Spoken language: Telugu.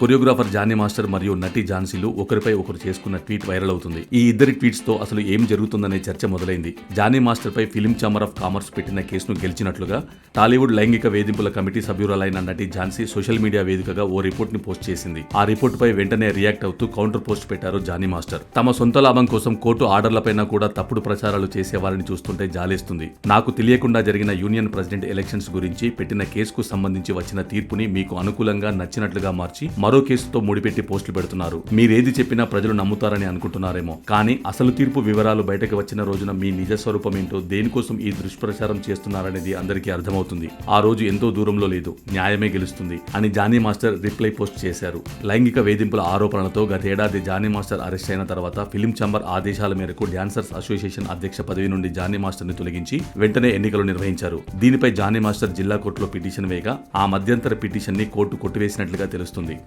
కొరియోగ్రాఫర్ జానీ మాస్టర్ మరియు నటి ఝాన్సీలు ఒకరిపై ఒకరు చేసుకున్న ట్వీట్ వైరల్ అవుతుంది. ఈ ఇద్దరి ట్వీట్స్తో అసలు ఏం జరుగుతుందనే చర్చ మొదలైంది. జానీ మాస్టర్ పై ఫిలిం ఛాంబర్ ఆఫ్ కామర్స్ పెట్టిన కేసును గెలిచినట్లుగా టాలీవుడ్ లైంగిక వేధింపుల కమిటీ సభ్యురాలైన నటి ఝాన్సీ సోషల్ మీడియా వేదికగా ఓ రిపోర్ట్ని పోస్ట్ చేసింది. ఆ రిపోర్ట్ పై వెంటనే రియాక్ట్ అవుతూ కౌంటర్ పోస్ట్ పెట్టారు జానీ మాస్టర్. తమ సొంత లాభం కోసం కోర్టు ఆర్డర్లపైన కూడా తప్పుడు ప్రచారాలు చేసే వారిని చూస్తుంటే జాలేస్తుంది. నాకు తెలియకుండా జరిగిన యూనియన్ ప్రెసిడెంట్ ఎలక్షన్స్ గురించి పెట్టిన కేసుకు సంబంధించి వచ్చిన తీర్పుని మీకు అనుకూలంగా నచ్చినట్లుగా మార్చి మరో కేసుతో ముడిపెట్టి పోస్టులు పెడుతున్నారు. మీరేది చెప్పినా ప్రజలు నమ్ముతారని అనుకుంటున్నారేమో. కానీ అసలు తీర్పు వివరాలు బయటకు వచ్చిన రోజున మీ నిజ స్వరూపం ఏంటో దేనికోసం ఈ దుష్ప్రచారం చేస్తున్నారనేది అందరికీ అర్థమవుతుంది. ఆ రోజు ఎంతో దూరంలో లేదు. న్యాయమే గెలుస్తుంది అని జానీ మాస్టర్ రిప్లై పోస్ట్ చేశారు. లైంగిక వేధింపుల ఆరోపణలతో గతేడాది జానీ మాస్టర్ అరెస్ట్ అయిన తర్వాత ఫిలిం ఛాంబర్ ఆదేశాల మేరకు డాన్సర్స్ అసోసియేషన్ అధ్యక్ష పదవి నుండి జానీ మాస్టర్ని తొలగించి వెంటనే ఎన్నికలు నిర్వహించారు. దీనిపై జానీ మాస్టర్ జిల్లా కోర్టులో పిటిషన్ వేయగా ఆ మధ్యంతర పిటిషన్ని కోర్టు కొట్టివేసినట్లుగా తెలుస్తుంది.